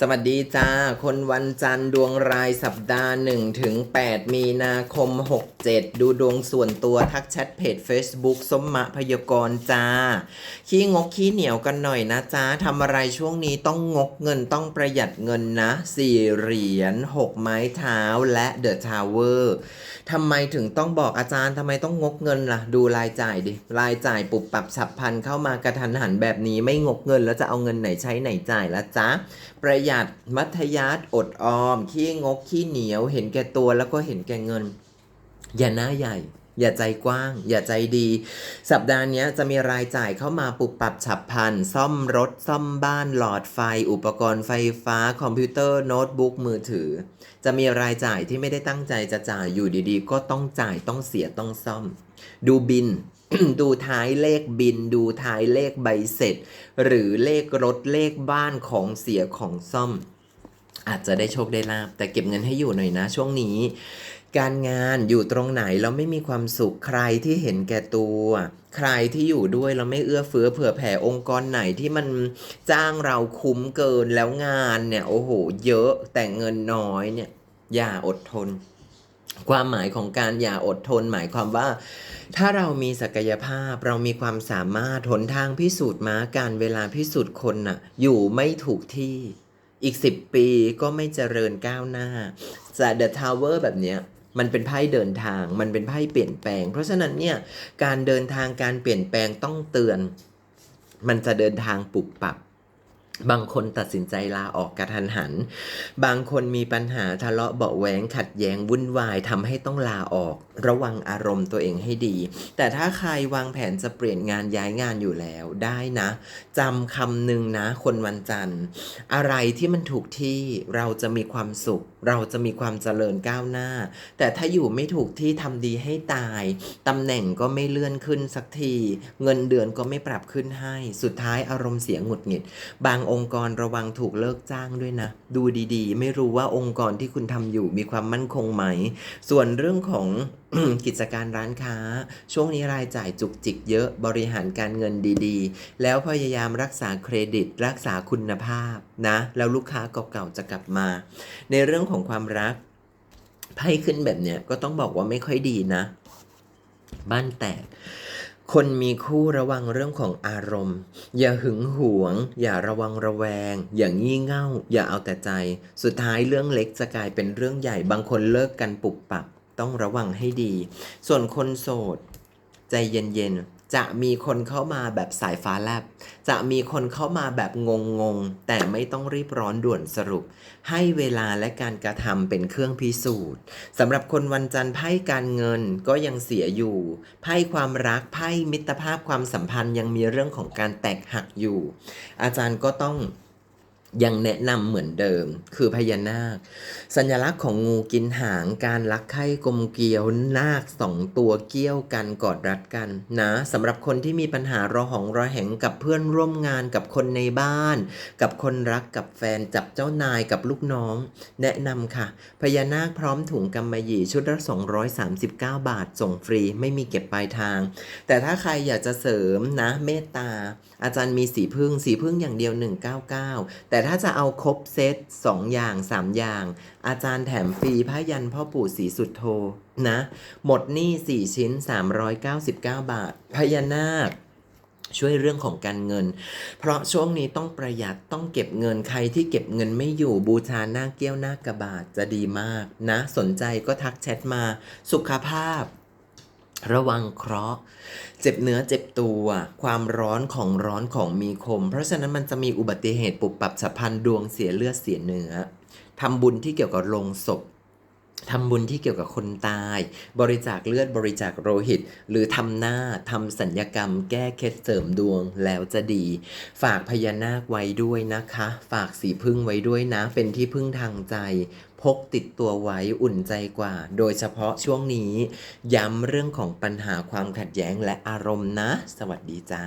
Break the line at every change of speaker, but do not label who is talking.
สวัสดีจ้า คนวันจันทร์ดวงรายสัปดาห์ 1 ถึง 8 มีนาคม 67 ดูดวงส่วนตัวทักแชทเพจ Facebook สมมะพยากรจ้า ขี้งกขี้เหนียวกันหน่อยนะจ้าทำอะไรช่วงนี้ต้องงกเงินต้องประหยัดเงินนะ 4 เหรียญ 6 ไม้เท้าและเดอะทาวเวอร์ทำไมถึงต้องบอกอาจารย์ทำไมต้องงกเงินล่ะ ดูรายจ่ายดิ รายจ่ายปุบปับฉับพลันเข้ามากระทันหันแบบนี้ไม่งกเงินแล้วจะเอาเงินไหนใช้ไหนจ่ายละจ๊ะประหยัดมัธยัสอดออม ขี้งกขี้เหนียว เห็นแก่ตัวแล้วก็เห็นแก่เงิน อย่าหน้าใหญ่ อย่าใจกว้าง อย่าใจดี สัปดาห์นี้จะมีรายจ่ายเข้ามาปุบปับฉับพลัน ซ่อมรถ ซ่อมบ้านหลอดไฟ อุปกรณ์ไฟฟ้า คอมพิวเตอร์โน้ตบุ๊กมือถือ จะมีรายจ่ายที่ไม่ได้ตั้งใจจะจ่ายอยู่ดีๆ ก็ต้องจ่ายต้องเสียต้องซ่อม ดูบิน ดูท้ายเลขบิน ดูท้ายเลขใบเสร็จ หรือเลขรถเลขบ้านของเสียของซ่อม อาจจะได้โชคได้ลาบ แต่เก็บเงินให้อยู่หน่อยนะ ช่วงนี้ การงานอยู่ตรงไหนเราไม่มีความสุขใครที่เห็นแก่ตัว ใครที่อยู่ด้วยเราไม่เอื้อเฟื้อเผื่อแผ่องค์กรไหนที่มันจ้างเราคุ้มเกินแล้วงานเนี่ยโอ้โห เยอะแต่เงินน้อยเนี่ยอย่าอดทน ความหมายของการอย่าอดทนหมายความว่า ถ้าเรามีศักยภาพเรามีความสามารถหนทางพิสูจน์มาการเวลาพิสูจน์คนน่ะ อยู่ไม่ถูกที่อีก 10 ปีก็ไม่เจริญก้าวหน้าแต่เดอะทาวเวอร์แบบเนี้ยมันเป็นไพ่เดินทาง มันเป็นไพ่เปลี่ยนแปลง เพราะฉะนั้นเนี่ยการเดินทางการเปลี่ยนแปลงต้องเตือน มันจะเดินทางปุบปับ บางคนตัดสินใจลาออกกระทันหัน บางคนมีปัญหาทะเลาะเบาะแหวงขัดแย้งวุ่นวายทำให้ต้องลาออกระวังอารมณ์ตัวเองให้ดี แต่ถ้าใครวางแผนจะเปลี่ยนงานย้ายงานอยู่แล้วได้นะจำคำหนึ่งนะ คนวันจันทร์ อะไรที่มันถูกที่เราจะมีความสุข เราจะมีความเจริญก้าวหน้า แต่ถ้าอยู่ไม่ถูกที่ทำดีให้ตายตำแหน่งก็ไม่เลื่อนขึ้นสักที เงินเดือนก็ไม่ปรับขึ้นให้ สุดท้ายอารมณ์เสียหงุดหงิด บางองค์กรระวังถูกเลิกจ้างด้วยนะ ดูดีๆ ไม่รู้ว่าองค์กรที่คุณทำอยู่มีความมั่นคงไหม ส่วนเรื่องของ กิจการร้านค้า ช่วงนี้รายจ่ายจุกจิกเยอะบริหารการเงินดีๆ แล้วพยายามรักษาเครดิต รักษาคุณภาพนะ แล้วลูกค้าเก่าๆจะกลับมา ในเรื่องของความรักไพ่ขึ้นแบบเนี้ยก็ต้องบอกว่าไม่ค่อยดีนะ บ้านแตกคนมีคู่ระวังเรื่องของอารมณ์ อย่าหึงหวง อย่าระวังระแวง อย่างงี่เง่า อย่าเอาแต่ใจ สุดท้ายเรื่องเล็กจะกลายเป็นเรื่องใหญ่บางคนเลิกกันปุบปับ ต้องระวังให้ดี ส่วนคนโสด ใจเย็นๆ จะมีคนเข้ามาแบบสายฟ้าแลบ จะมีคนเข้ามาแบบงงๆ แต่ไม่ต้องรีบร้อนด่วนสรุป ให้เวลาและการกระทำเป็นเครื่องพิสูจน์สำหรับคนวันจันทร์ไพ่การเงินก็ยังเสียอยู่ ไพ่ความรักไพ่มิตรภาพความสัมพันธ์ยังมีเรื่องของการแตกหักอยู่ อาจารย์ก็ต้อง ยังแนะนำเหมือนเดิม คือพญานาค สัญลักษณ์ของงูกินหางการรักไข้กลมเกลียวนาคสองตัวเกี้ยวกันกอดรัดกันนะสำหรับคนที่มีปัญหารอหองรอแหงกับเพื่อนร่วมงานกับคนในบ้าน กับคนรักกับแฟนจับเจ้านายกับลูกน้อง แนะนำค่ะ พญานาคพร้อมถุงกำมะหยี่ชุดละ239 บาทส่งฟรีไม่มีเก็บปลายทาง แต่ถ้าใครอยากจะเสริมนะเมตตา อาจารย์มีสีพึ่งสีพึ่งอย่างเดียว 199 แต่ถ้าจะเอาครบเซต2อย่าง 3 อย่าง อาจารย์แถมฟรีผ้ายันพ่อปู่สีสุดโทนะ หมดหนี้ 4 ชิ้น 399 บาท พญานาคช่วยเรื่องของการเงิน เพราะช่วงนี้ต้องประหยัดต้องเก็บเงินใครที่เก็บเงินไม่อยู่บูชาหน้าเกี้ยวหน้ากระบาดจะดีมากนะ สนใจก็ทักแชทมาสุขภาพ ระวังเคราะห์ เจ็บเนื้อเจ็บตัว ความร้อนของร้อนของมีคม เพราะฉะนั้นมันจะมีอุบัติเหตุปุบปับฉับพลันดวงเสียเลือดเสียเนื้อทำบุญที่เกี่ยวกับโลงศพ ทำบุญที่เกี่ยวกับคนตาย บริจาคเลือดบริจาคโลหิต หรือทำหน้าทำสัญญกรรม แก้เคล็ดเสริมดวงแล้วจะดี ฝากพญานาคไว้ด้วยนะคะ ฝากสีพึ่งไว้ด้วยนะ เป็นที่พึ่งทางใจพกติดตัวไว้อุ่นใจกว่า โดยเฉพาะช่วงนี้ ย้ำเรื่องของปัญหาความขัดแย้งและอารมณ์นะ สวัสดีจ้า